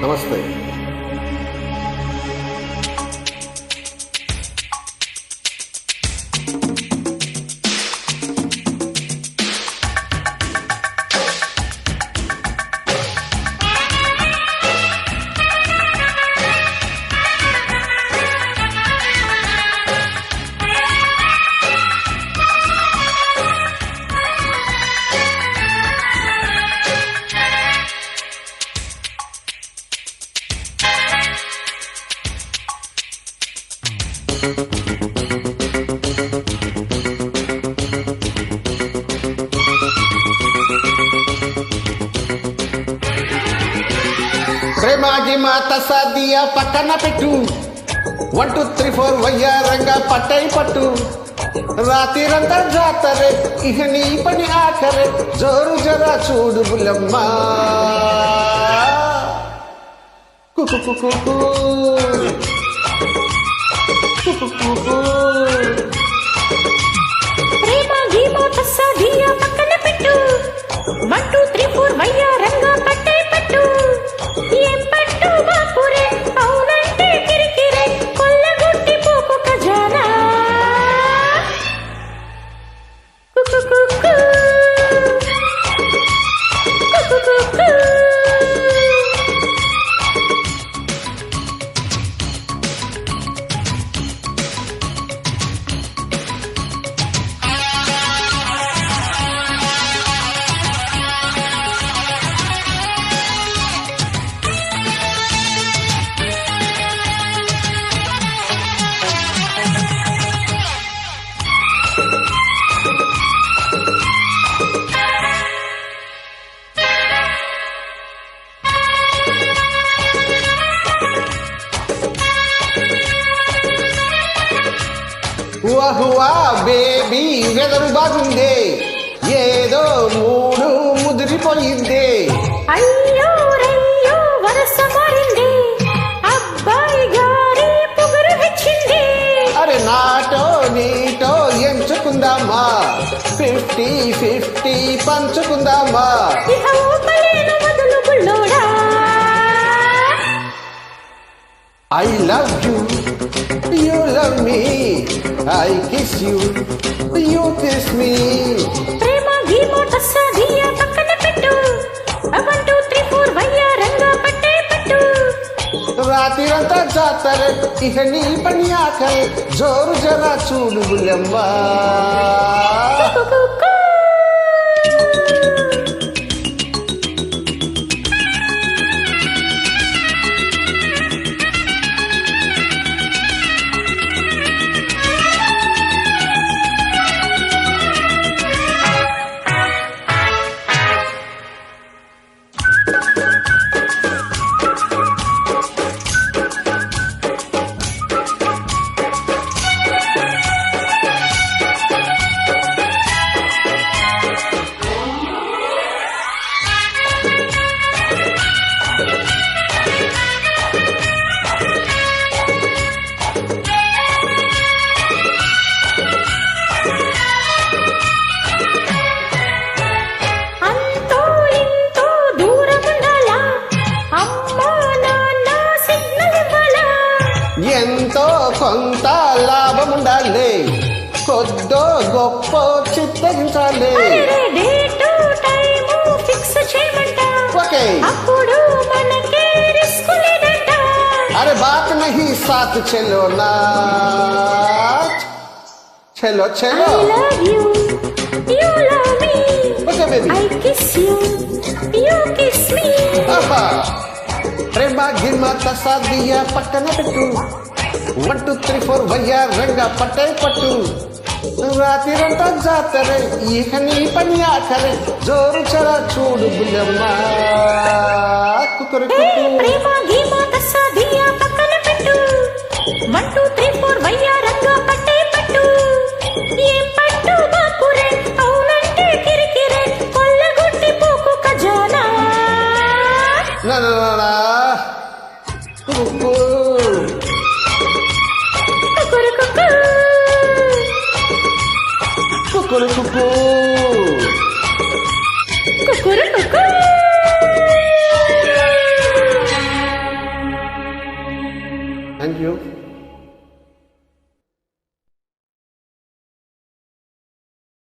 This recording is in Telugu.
Namaste. ప్రేమాగి మాత సాదియా పక్కన పెట్టు వన్ టూ త్రీ ఫోర్ వయ్యారంగా పట్టై పట్టు రాత్రిరంతా జాతరే ఇహ నీ పని ఆఖరే జోరు జరా చూడు బులమ్మ కుకు కుకు కు. కుకు కుకు. వాహువా బేబీ వెదరు బాగుందే. ఏదో మూడు ముదిరిపోయిందే అయ్యో రయ్యో వరస మారింది. అబ్బాయి గారి పొగరు హెచ్చింది. అరే నాటో నీటో ఎంచుకుందామా? ఫిఫ్టీ ఫిఫ్టీ పంచుకుందామా? ఇహ ఊపలేను మొదలు బుల్లోడా. I love I kiss you you kiss me ప్రేమ గీమో తస్సదియ పక్కన పెట్టు. వన్ టూ త్రీ ఫోర్ వయ్యా రంగా పట్టే పట్టు. రాత్రిరంతా జాతరే ఇక నీ పని ఆఖరే జోరు జరా చూడు బుల్లమ్మా గొప్ప చిత్తగించాలి అప్పుడు మనకే రిస్క్ లేదంట అరే బాత్ నహి సాత్ చెలో నా చెలో చెలో You love me. Okay, baby. I kiss you. You kiss me. Aha. ప్రేమ గిమ్మ తసాదియా పక్కన పెట్టు వన్ టూ త్రీ ఫోర్ వయ్యా రంగా పట్టే పట్టు రాత్రిరంతా జాతరే ఇక నీ పని ఆఖరే. జోరు చరా చూడు బుల్లమ్మా. కుక్కరు কুকুর কুকুর কুকুর কুকুর থ্যাংক ইউ